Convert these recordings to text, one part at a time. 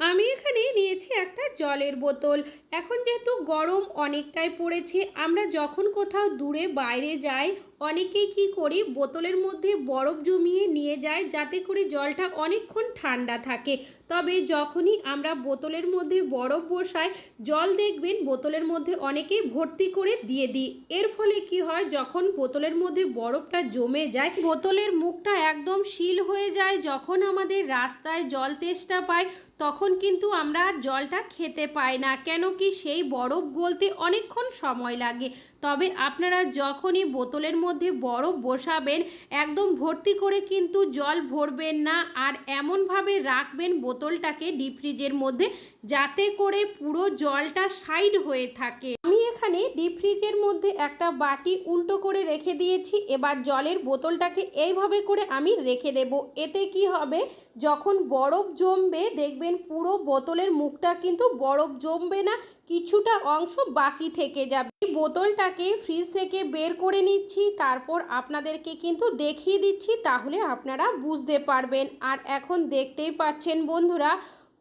আমি এখানে নিয়েছি একটা জলের বোতল। এখন যেহেতু গরম অনেকটাই পড়েছে, আমরা যখন কোথাও দূরে বাইরে যাই, অনেকেই কি করি, বোতলের মধ্যে বরফ জমিয়ে নিয়ে যায়, যাতে করে জলটা অনেকক্ষণ ঠান্ডা থাকে। তবে যখনই আমরা বোতলের মধ্যে বরফ বসাই, জল দেখবেন বোতলের মধ্যে অনেকেই ভর্তি করে দিয়ে দিই। এর ফলে কি হয়, যখন বোতলের মধ্যে বরফটা জমে যায়, বোতলের মুখটা একদম শিল হয়ে যায়। যখন আমাদের রাস্তায় জল তেষ্টা পায় তখন কিন্তু আমরা আর জলটা খেতে পাই না। কেন কি সেই বরফ গলতে অনেকক্ষণ সময় লাগে। তবে আপনারা যখনই বোতলের মধ্যে বরফ বসাবেন, একদম ভর্তি করে কিন্তু জল ভরবেন না। আর এমনভাবে রাখবেন বোতলটাকে ডিপ ফ্রিজের মধ্যে যাতে করে পুরো জলটা সাইড হয়ে থাকে। আমি এখানে ডিপ ফ্রিজের মধ্যে একটা বাটি উল্টো করে রেখে দিয়েছি। এবার জলের বোতলটাকে এইভাবে করে আমি রেখে দেব। এতে কি হবে? যখন বরফ জমবে, দেখবেন পুরো বোতলের মুখটা কিন্তু বরফ জমবে না, কিছুটা অংশ বাকি থেকে যাবে। এই বোতলটাকে ফ্রিজ থেকে বের করে নিচ্ছি, তারপর আপনাদেরকে কিন্তু দেখিয়ে দিচ্ছি, তাহলে আপনারা বুঝতে পারবেন। আর এখন দেখতেই পাচ্ছেন বন্ধুরা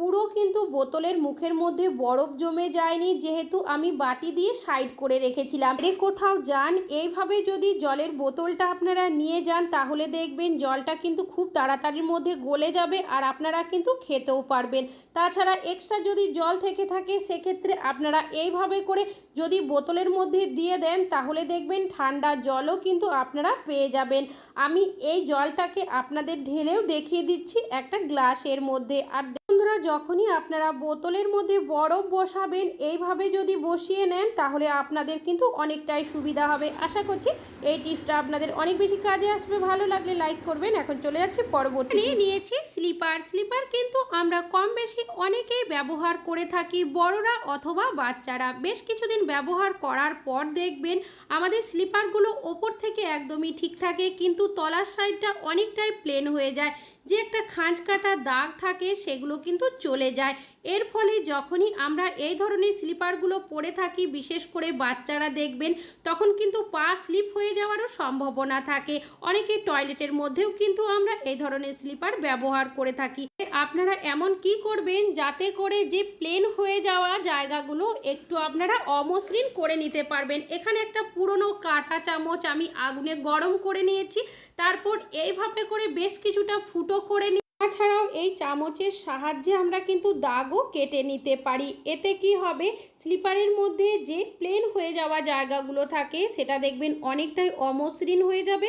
পুরো কিন্তু বোতলের মুখের মধ্যে বরফ জমে যায়নি, যেহেতু আমি বাটি দিয়ে সাইড করে রেখেছিলাম। এ কোথাও যান, এইভাবে যদি জলের বোতলটা আপনারা নিয়ে যান, তাহলে দেখবেন জলটা কিন্তু খুব তাড়াতাড়ির মধ্যে গলে যাবে আর আপনারা কিন্তু খেতেও পারবেন। তাছাড়া এক্সট্রা যদি জল থেকে থাকে, সেক্ষেত্রে আপনারা এইভাবে করে যদি বোতলের মধ্যে দিয়ে দেন, তাহলে দেখবেন ঠান্ডা জলও কিন্তু আপনারা পেয়ে যাবেন। আমি এই জলটাকে আপনাদের ঢেলেও দেখিয়ে দিচ্ছি একটা গ্লাসের মধ্যে। আর বন্ধুরা যখনই আপনারা বোতলের মধ্যে বরফ বসাবেন এইভাবে যদি বসিয়ে নেন তাহলে আপনাদের কিন্তু অনেকটাই সুবিধা হবে। আশা করছি এই টিপসটা আপনাদের অনেক বেশি কাজে আসবে। ভালো লাগলে লাইক করবেন। এখন চলে যাচ্ছে পরবর্তী নিয়েছি স্লিপার। স্লিপার কিন্তু আমরা কম বেশি অনেকেই ব্যবহার করে থাকি বড়রা অথবা বাচ্চারা। বেশ কিছুদিন ব্যবহার করার পর দেখবেন আমাদের স্লিপারগুলো ওপর থেকে একদমই ঠিক থাকে কিন্তু তলার সাইডটা অনেকটাই প্লেন হয়ে যায়। যে একটা খাঁজ কাটা দাগ থাকে সেগুলো কিন্তু চলে যায়। এর ফলে যখনই আমরা এই ধরনের স্লিপারগুলো পরে থাকি, বিশেষ করে বাচ্চারা দেখবেন, তখন কিন্তু পা স্লিপ হয়ে যাওয়ারও সম্ভাবনা থাকে। অনেকে টয়লেটের মধ্যেও কিন্তু আমরা এই ধরনের স্লিপার ব্যবহার করে থাকি। আপনারা এমন কি করবেন যাতে করে যে প্লেন হয়ে যাওয়া জায়গাগুলো একটু আপনারা অমসৃণ করে নিতে পারবেন? এখানে একটা পুরনো কাঁটা চামচ আমি আগুনে গরম করে নিয়েছি। তারপর এইভাবে করে বেশ কিছুটা ফুটো করে নিই তাছাড়াও এই চামচের সাহায্যে আমরা কিন্তু দাগও কেটে নিতে পারি। এতে কি হবে? স্লিপারের মধ্যে যে প্লেন হয়ে যাওয়া জায়গাগুলো থাকে, সেটা দেখবেন অনেকটাই অমসৃণ হয়ে যাবে।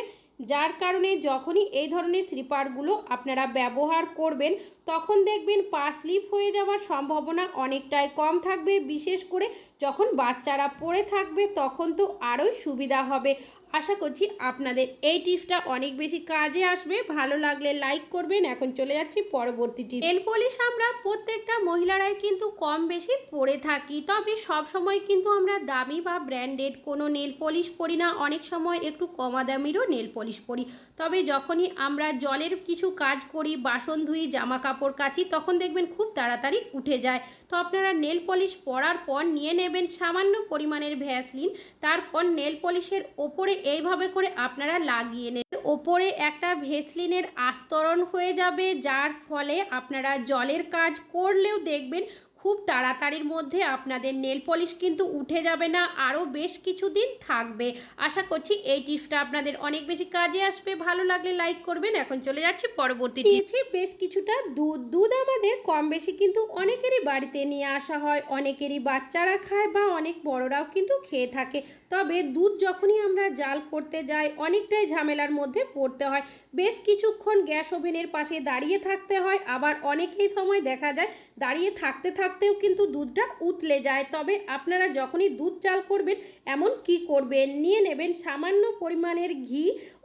যার কারণে যখনই এই ধরনের স্লিপারগুলো আপনারা ব্যবহার করবেন তখন দেখবেন পা স্লিপ হয়ে যাওয়ার সম্ভাবনা অনেকটাই কম থাকবে। বিশেষ করে যখন বাচ্চারা পড়ে থাকবে, তখন তো আরোই সুবিধা হবে। আশা করছি আপনাদের এই টিপসটা অনেক বেশি কাজে আসবে। ভালো লাগলে লাইক করবেন। এখন চলে যাচ্ছি পরবর্তী টিপ। নেল পলিশ আমরা প্রত্যেকটা মহিলারাই কিন্তু কম বেশি পরে থাকি। তবে সব সময় কিন্তু আমরা দামি বা ব্র্যান্ডেড কোনো নেল পলিশ পরি না। অনেক সময় একটু কমা দামিরও নেল পলিশ পরি। তবে যখনই আমরা জলের কিছু কাজ করি, বাসন ধুই, জামা কাপড় কাচি, তখন দেখবেন খুব তাড়াতাড়ি উঠে যায়। তো আপনারা নেল পলিশ পরার পর নিয়ে নেবেন সামান্য পরিমাণের ভ্যাসলিন, তারপর নেল পলিশের ওপরে এইভাবে করে আপনারা লাগিয়ে নেবেন। ওপরে একটা ভেসলিনের আস্তরণ হয়ে যাবে, যার ফলে আপনারা জলের কাজ করলেও দেখবেন খুব তাড়াতাড়ির মধ্যে আপনাদের নেল পলিশ কিন্তু উঠে যাবে না, আরও বেশ কিছুদিন থাকবে। আশা করছি এই টিপসটা আপনাদের অনেক বেশি কাজে আসবে। ভালো লাগলে লাইক করবেন। এখন চলে যাচ্ছি পরবর্তী নিয়েছি বেশ কিছুটা দুধ। দুধ আমাদের কম বেশি কিন্তু অনেকেরই বাড়িতে নিয়ে আসা হয়, অনেকেরই বাচ্চারা খায় বা অনেক বড়রাও কিন্তু খেয়ে থাকে। তবে দুধ যখনই আমরা জাল করতে যাই, অনেকটাই ঝামেলার মধ্যে পড়তে হয়। বেশ কিছুক্ষণ গ্যাস ওভেনের পাশে দাঁড়িয়ে থাকতে হয়। আবার অনেকেই সময় দেখা যায় দাঁড়িয়ে থাকতে থাকতে থাকতেও কিন্তু দুধটা উতলে যায়। তবে আপনারা যখনই দুধ চাল করবেন, এমন কি করবেন? নিয়ে নেবেন সামান্য পরিমাণের ঘি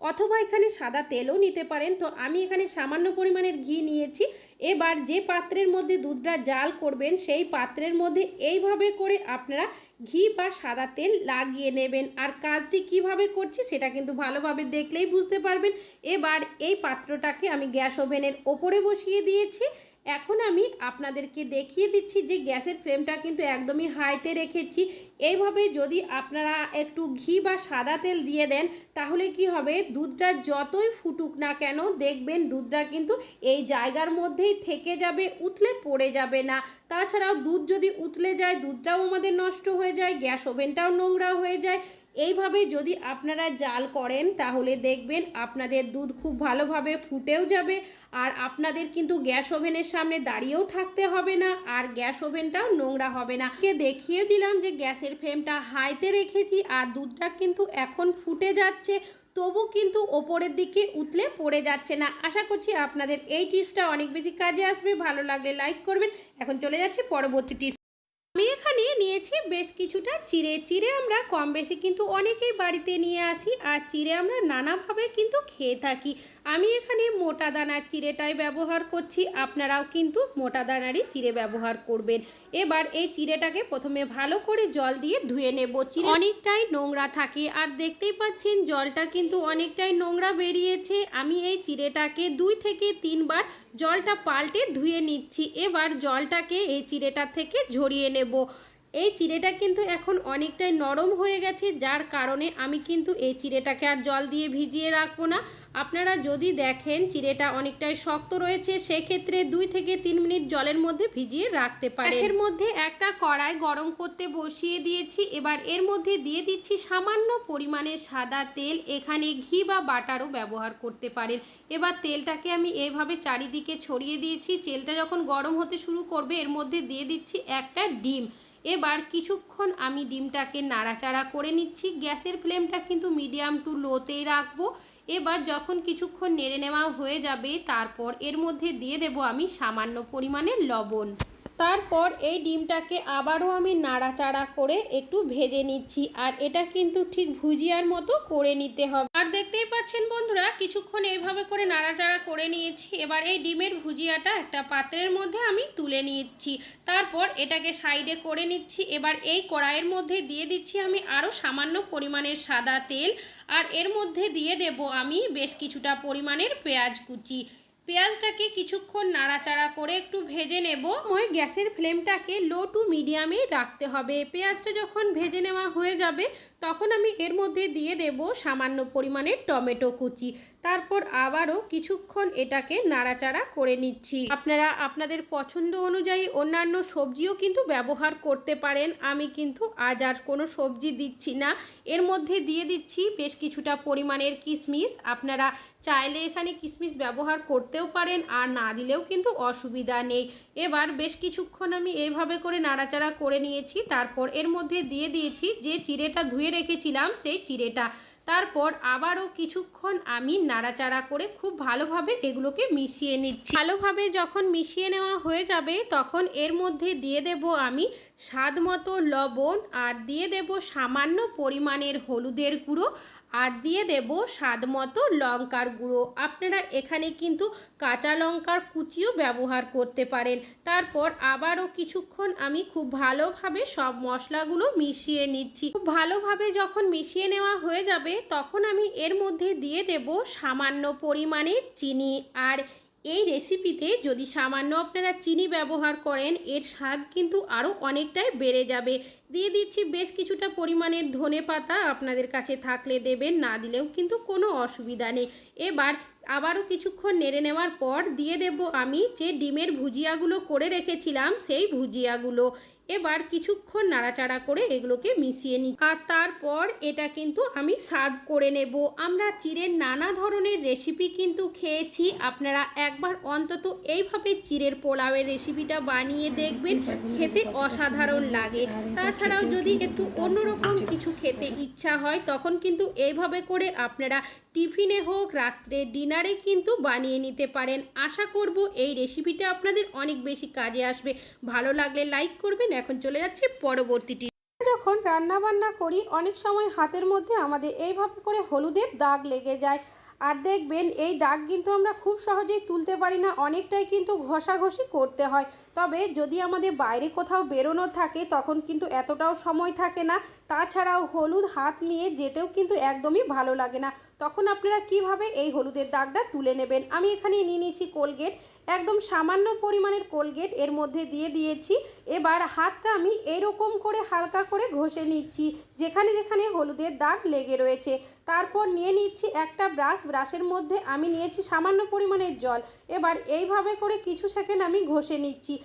অথবা এখানে সাদা তেলও নিতে পারেন। তো আমি এখানে সামান্য পরিমাণের ঘি নিয়েছি। এবার যে পাত্রের মধ্যে দুধটা জাল করবেন, সেই পাত্রের মধ্যে এইভাবে করে আপনারা ঘি বা সাদা তেল লাগিয়ে নেবেন। আর কাজটি কীভাবে করছি সেটা কিন্তু ভালোভাবে দেখলেই বুঝতে পারবেন। এবার এই পাত্রটাকে আমি গ্যাস ওভেনের ওপরে বসিয়ে দিয়েছি। এখন আমি আপনাদেরকে দেখিয়ে দিচ্ছি যে গ্যাসের ফ্লেমটা কিন্তু একদমই হাইতে রেখেছি। এইভাবে যদি আপনারা একটু ঘি বা সাদা তেল দিয়ে দেন, তাহলে কি হবে? দুধটা যতই ফুটুক না কেন, দেখবেন দুধটা কিন্তু এই জায়গার মধ্যেই থেকে যাবে, উতলে পড়ে যাবে না। তাছাড়াও দুধ যদি উতলে যায়, দুধটাও আমাদের নষ্ট হয়ে যায়, গ্যাস ওভেনটাও নোংরা হয়ে যায়। এইভাবে যদি আপনারা জাল করেন, তাহলে দেখবেন আপনাদের দুধ খুব ভালোভাবে ফুটেও যাবে আর আপনাদের কিন্তু গ্যাস ওভেনের সামনে দাঁড়িয়েও থাকতে হবে না আর গ্যাস ওভেনটাও নোংরা হবে না। কে দেখিয়ে দিলাম যে গ্যাসের ফ্লেমটা হাইতে রেখেছি আর দুধটা কিন্তু এখন ফুটে যাচ্ছে, তবু কিন্তু ওপরের দিকে উতলে পড়ে যাচ্ছে না। আশা করছি আপনাদের এই টিপসটা অনেক বেশি কাজে আসবে। ভালো লাগলে লাইক করবেন। এখন চলে যাচ্ছি পরবর্তী টিপস। আমি এখানে নিয়েছি বেশ কিছুটা চিড়ে। চিড়ে আমরা কম বেশি কিন্তু অনেকেই বাড়িতে নিয়ে আসি আর চিড়ে আমরা নানাভাবে কিন্তু খেয়ে থাকি। আমি এখানে মোটা দানার চিড়েটাই ব্যবহার করছি, আপনারাও কিন্তু মোটা দানারই চিড়ে ব্যবহার করবেন। এবার এই চিড়েটাকে প্রথমে ভালো করে জল দিয়ে ধুয়ে নেব। চিড়ে অনেকটাই নোংরা থাকে আর দেখতেই পাচ্ছেন জলটা কিন্তু অনেকটাই নোংরা বেরিয়েছে। আমি এই চিড়েটাকে দুই থেকে তিনবার জলটা পাল্টে ধুয়ে নিচ্ছি। এবার জলটাকে এই চিড়েটা থেকে ঝরিয়ে নেব। এই চিড়েটা কিন্তু এখন অনেকটাই নরম হয়ে গেছে, যার কারণে আমি কিন্তু এই চিড়েটাকে আর জল দিয়ে ভিজিয়ে রাখব না। আপনারা যদি দেখেন চিড়েটা অনেকটাই শক্ত রয়েছে, সেক্ষেত্রে দুই থেকে তিন মিনিট জলের মধ্যে ভিজিয়ে রাখতে পারেন। এর মধ্যে একটা কড়াই গরম করতে বসিয়ে দিয়েছি, এবার এর মধ্যে দিয়ে দিচ্ছি সামান্য পরিমাণে সাদা তেল, এখানে ঘি বা বাটারও ব্যবহার করতে পারেন। এবার তেলটাকে আমি এইভাবে চারিদিকে ছড়িয়ে দিয়েছি, তেলটা যখন গরম হতে শুরু করবে, এর মধ্যে দিয়ে দিচ্ছি একটা ডিম। এবার কিছুক্ষণ আমি ডিমটাকে নাড়াচাড়া করে নিচ্ছি। গ্যাসের ফ্লেমটা কিন্তু মিডিয়াম টু লোতেই রাখব। এবার যখন কিছুক্ষণ নেড়ে নেওয়া হয়ে যাবে, তারপর এর মধ্যে দিয়ে দেব আমি সামান্য পরিমাণে লবণ। তারপর এই ডিমটাকে আবারও আমি নাড়াচাড়া করে একটু ভেজে নিচ্ছি, আর এটা কিন্তু ঠিক ভুজিয়ার মতো করে নিতে হবে। আর দেখতেই পাচ্ছেন বন্ধুরা, কিছুক্ষণ এইভাবে করে নাড়াচাড়া করে নিয়েছি। এবার এই ডিমের ভুজিয়াটা একটা পাত্রের মধ্যে আমি তুলে নিচ্ছি। তারপর এটাকে সাইডে করে নিচ্ছি। এবার এই কড়াইয়ের মধ্যে দিয়ে দিচ্ছি আমি আরও সামান্য পরিমাণের সাদা তেল, আর এর মধ্যে দিয়ে দেব আমি বেশ কিছুটা পরিমাণের পেঁয়াজ কুচি। পেঁয়াজটাকে কিছুক্ষণ নাড়াচাড়া করে একটু ভেজে নেব। ওই গ্যাসের ফ্লেমটাকে লো টু মিডিয়ামে রাখতে হবে। পেঁয়াজটা যখন ভেজে নেওয়া হয়ে যাবে তখন আমি এর মধ্যে দিয়ে দেব সামান্য পরিমাণে টমেটো কুচি। তারপর আবারও কিছুক্ষণ এটাকে নাড়াচাড়া করে নিচ্ছি। আপনারা আপনাদের পছন্দ অনুযায়ী অন্যান্য সবজিও কিন্তু ব্যবহার করতে পারেন। আমি কিন্তু আজ আর কোনো সবজি দিচ্ছি না। এর মধ্যে দিয়ে দিচ্ছি বেশ কিছুটা পরিমাণের কিশমিশ আপনারা চাইলে এখানে কিশমিশ ব্যবহার করতেও পারেন আর না দিলেও কিন্তু অসুবিধা নেই। এবার বেশ কিছুক্ষণ আমি এইভাবে করে নাড়াচাড়া করে নিয়েছি। তারপর এর মধ্যে দিয়ে দিয়েছি যে চিড়েটা ধুয়ে রেখেছিলাম সেই চিড়েটা। তারপর আবারও কিছুক্ষণ আমি নাড়াচাড়া করে খুব ভালোভাবে এগুলোকে মিশিয়ে নিচ্ছি। ভালোভাবে যখন মিশিয়ে নেওয়া হয়ে যাবে, তখন এর মধ্যে দিয়ে দেব আমি স্বাদ মতো লবণ আর দিয়ে দেব সামান্য পরিমাণের হলুদের গুঁড়ো আর দিয়ে দেব স্বাদ মতো লঙ্কার গুঁড়ো। আপনারা এখানে কিন্তু কাঁচা লঙ্কার কুচিও ব্যবহার করতে পারেন। তারপর আবারও কিছুক্ষণ আমি খুব ভালোভাবে সব মশলাগুলো মিশিয়ে নিচ্ছি। খুব ভালোভাবে যখন মিশিয়ে নেওয়া হয়ে যাবে, তখন আমি এর মধ্যে দিয়ে দেব সামান্য পরিমাণে চিনি আর এই রেসিপিতে যদি সামান্য আপনারা চিনি ব্যবহার করেন, এর স্বাদ কিন্তু আরও অনেকটাই বেড়ে যাবে। দিয়ে দিচ্ছি বেশ কিছুটা পরিমাণের ধনে পাতা আপনাদের কাছে থাকলে দেবেন, না দিলেও কিন্তু কোনো অসুবিধা নেই। এবার আবারও কিছুক্ষণ নেড়ে নেওয়ার পর দিয়ে দেব আমি যে ডিমের ভুজিয়াগুলো করে রেখেছিলাম, সেই ভুজিয়াগুলো। এবার কিছুক্ষণ নাড়াচাড়া করে এগুলোকে মিশিয়ে নিই আর তারপর এটা কিন্তু আমি সার্ভ করে নেব। আমরা চিড়ের নানা ধরনের রেসিপি কিন্তু খেয়েছি। আপনারা একবার অন্তত এইভাবে চিড়ের পোলাওয়ের রেসিপিটা বানিয়ে দেখবেন। খেতে অসাধারণ লাগে। তাছাড়াও যদি একটু অন্যরকম কিছু খেতে ইচ্ছা হয়, তখন কিন্তু এইভাবে করে আপনারা টিফিনে হোক, রাত্রে ডিনারে কিন্তু বানিয়ে নিতে পারেন। আশা করব এই রেসিপিটা আপনাদের অনেক বেশি কাজে আসবে। ভালো লাগলে লাইক করবেন। এখন চলে যাচ্ছে পরবর্তীটি যখন রান্না বান্না করি, অনেক সময় হাতের মধ্যে আমাদের এইভাবে করে হলুদের দাগ লেগে যায়। আর দেখবেন, এই দাগ কিন্তু আমরা খুব সহজেই তুলতে পারি না। অনেকটাই কিন্তু ঘষাঘষি করতে হয়। তবে যদি আমাদের বাইরে কোথাও বেরোনো থাকে, তখন কিন্তু এতটাও সময় থাকে না। তাছাড়াও হলুদ হাত নিয়ে যেতেও কিন্তু একদমই ভালো লাগে না। তখন আপনারা কীভাবে এই হলুদের দাগটা তুলে নেবেন? আমি এখানে নিয়ে নিয়েছি কোলগেট। একদম সামান্য পরিমাণের কোলগেট এর মধ্যে দিয়ে দিয়েছি। এবার হাতটা আমি এরকম করে হালকা করে ঘষে নিচ্ছি, যেখানে যেখানে হলুদের দাগ লেগে রয়েছে। তারপর নিয়ে নিচ্ছি একটা ব্রাশ। ব্রাশের মধ্যে আমি নিয়েছি সামান্য পরিমাণের জল। এবার এইভাবে করে কিছু সেকেন্ড আমি ঘষে নিচ্ছি।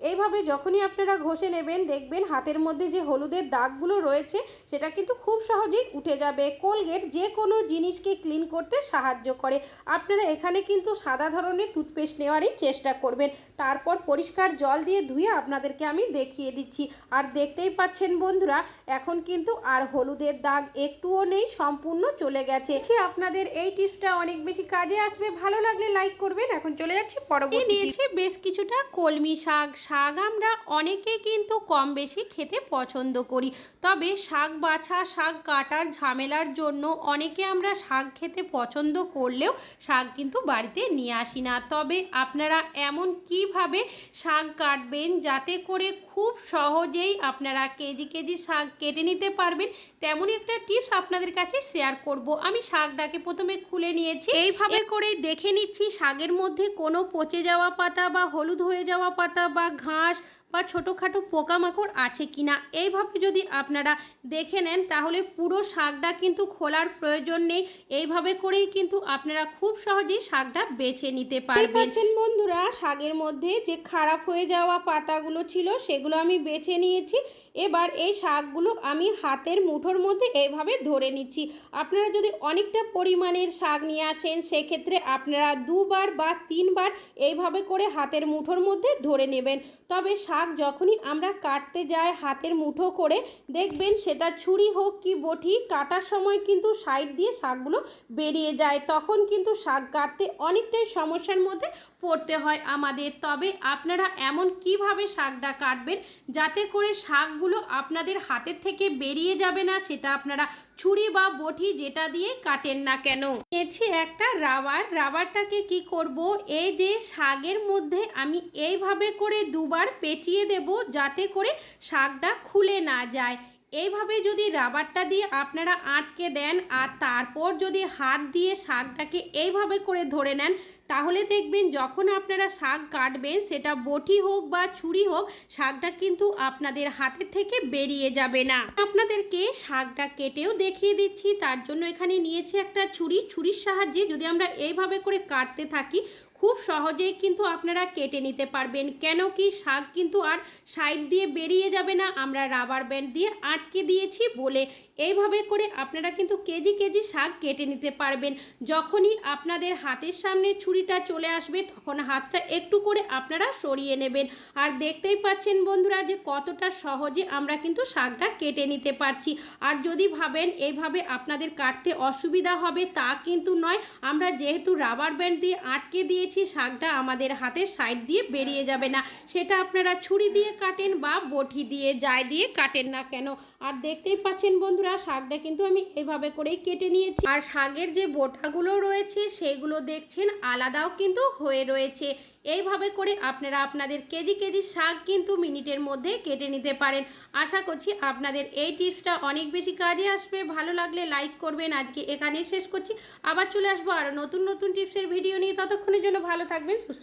এইভাবে যখনই আপনারা ঘষে নেবেন, দেখবেন হাতের মধ্যে যে হলুদের দাগগুলো রয়েছে, সেটা কিন্তু খুব সহজেই উঠে যাবে। কোলগেট যে কোনো জিনিসকে ক্লিন করতে সাহায্য করে। আপনারা এখানে কিন্তু সাদা ধরনের টুথপেস্ট নেওয়ারই চেষ্টা করবেন। তারপর পরিষ্কার জল দিয়ে ধুয়ে আপনাদেরকে আমি দেখিয়ে দিচ্ছি। আর দেখতেই পাচ্ছেন বন্ধুরা, এখন কিন্তু আর হলুদের দাগ একটুও নেই, সম্পূর্ণ চলে গেছে। আপনাদের এই টিপসটা অনেক বেশি কাজে আসবে। ভালো লাগলে লাইক করবেন। এখন চলে যাচ্ছি পরবর্তী নিয়েছে বেশ কিছুটা কলমি শাক শাক আমরা অনেকে কিন্তু কম বেশি খেতে পছন্দ করি। তবে শাক বাছা শাক কাটার ঝামেলার জন্য অনেকে আমরা শাক খেতে পছন্দ করলেও শাক কিন্তু বাড়িতে নিয়ে আসি না। তবে আপনারা এমন কীভাবে শাক কাটবেন যাতে করে খুব সহজেই আপনারা কেজি কেজি শাক কেটে নিতে পারবেন তেমনই একটা টিপস আপনাদের কাছে শেয়ার করব। আমি শাকটাকে প্রথমে খুলে নিয়েছি। এইভাবে করেই দেখে নিচ্ছি শাকের মধ্যে কোনো পচে যাওয়া পাতা বা হলুদ হয়ে যাওয়া পাতা বা ঘাস বা ছোটোখাটো পোকামাকড় আছে কিনা? এইভাবে যদি আপনারা দেখে নেন তাহলে পুরো শাকটা কিন্তু খোলার প্রয়োজন নেই। এইভাবে করেই কিন্তু আপনারা খুব সহজেই শাকটা বেছে নিতে পারবেন। বন্ধুরা শাকের মধ্যে যে খারাপ হয়ে যাওয়া পাতাগুলো ছিল সেগুলো আমি বেছে নিয়েছি। এবার এই শাকগুলো আমি হাতের মুঠোর মধ্যে এইভাবে ধরে নিচ্ছি। আপনারা যদি অনেকটা পরিমাণের শাক নিয়ে আসেন সেক্ষেত্রে আপনারা দুবার বা তিনবার এইভাবে করে হাতের মুঠোর মধ্যে ধরে নেবেন। তবে শাক যখনই আমরা কাটতে যাই হাতের মুঠো করে, দেখবেন সেটা ছুরি হোক কি বটি, কাটার সময় কিন্তু সাইড দিয়ে শাকগুলো বেরিয়ে যায়। তখন কিন্তু শাক কাটতে অনেকটাই সমস্যার মধ্যে পড়তে হয় আমাদের। তবে আপনারা এমন কীভাবে শাকটা কাটবেন যাতে করে শাকগুলো আপনাদের হাতের থেকে বেরিয়ে যাবে না, সেটা আপনারা ছুরি বা বটি যেটা দিয়ে কাটেন না কেন? নিয়েছি একটা রাবার। রাবারটাকে কি করব? এই যে শাকের মধ্যে আমি এইভাবে করে দুবার পেঁচিয়ে দেব যাতে করে শাকটা খুলে না যায়। এইভাবে যদি রাবারটা দিয়ে আপনারা আটকে দেন আর তারপর যদি হাত দিয়ে শাকটাকে এইভাবে করে ধরে নেন, তাহলে দেখবেন যখন আপনারা শাক কাটবেন, সেটা বটি হোক বা ছুরি হোক, শাকটা কিন্তু আপনাদের হাতের থেকে বেরিয়ে যাবে না। আপনাদেরকে শাকটা কেটেও দেখিয়ে দিচ্ছি, তার জন্য এখানে নিয়েছি একটা ছুরি। ছুরির সাহায্যে যদি আমরা এইভাবে করে কাটতে থাকি খুব সহজেই কিন্তু আপনারা কেটে নিতে পারবেন। কেন কি শাক কিন্তু আর সাইড দিয়ে বেরিয়ে যাবে না। আমরা রাবার ব্যান্ড দিয়ে আটকে দিয়েছি বলে এইভাবে করে আপনারা কিন্তু কেজি কেজি শাক কেটে নিতে পারবেন। যখনই আপনাদের হাতের সামনে ছুরিটা চলে আসবে, তখন হাতটা একটু করে আপনারা সরিয়ে নেবেন। আর দেখতেই পাচ্ছেন বন্ধুরা যে কতটা সহজে আমরা কিন্তু শাকটা কেটে নিতে পারছি। আর যদি ভাবেন এইভাবে আপনাদের কাটতে অসুবিধা হবে, তা কিন্তু নয়। আমরা যেহেতু রাবার ব্যান্ড দিয়ে আটকে দিয়েছি, শাকটা আমাদের হাতের সাইড দিয়ে বেরিয়ে যাবে না। সেটা আপনারা ছুরি দিয়ে কাটেন বা বটি দিয়ে যায় দিয়ে কাটেন না কেন। আর দেখতেই পাচ্ছেন বন্ধুরা শাকটা কিন্তু আমি এভাবে করেই কেটে নিয়েছি। আর শাকের যে বোটাগুলো রয়েছে, সেগুলো দেখছেন, আলাদাও কিন্তু হয়ে রয়েছে। এইভাবে করে আপনারা আপনাদের কেজি কেজি শাক কিন্তু মিনিটের মধ্যে কেটে নিতে পারেন। আশা করছি আপনাদের এই টিপসটা অনেক বেশি কাজে আসবে। ভালো লাগলে লাইক করবেন। আজকে এখানেই শেষ করছি। আবার চলে আসব আরও নতুন নতুন টিপসের ভিডিও নিয়ে। ততক্ষণের জন্য ভালো থাকবেন, সুস্থ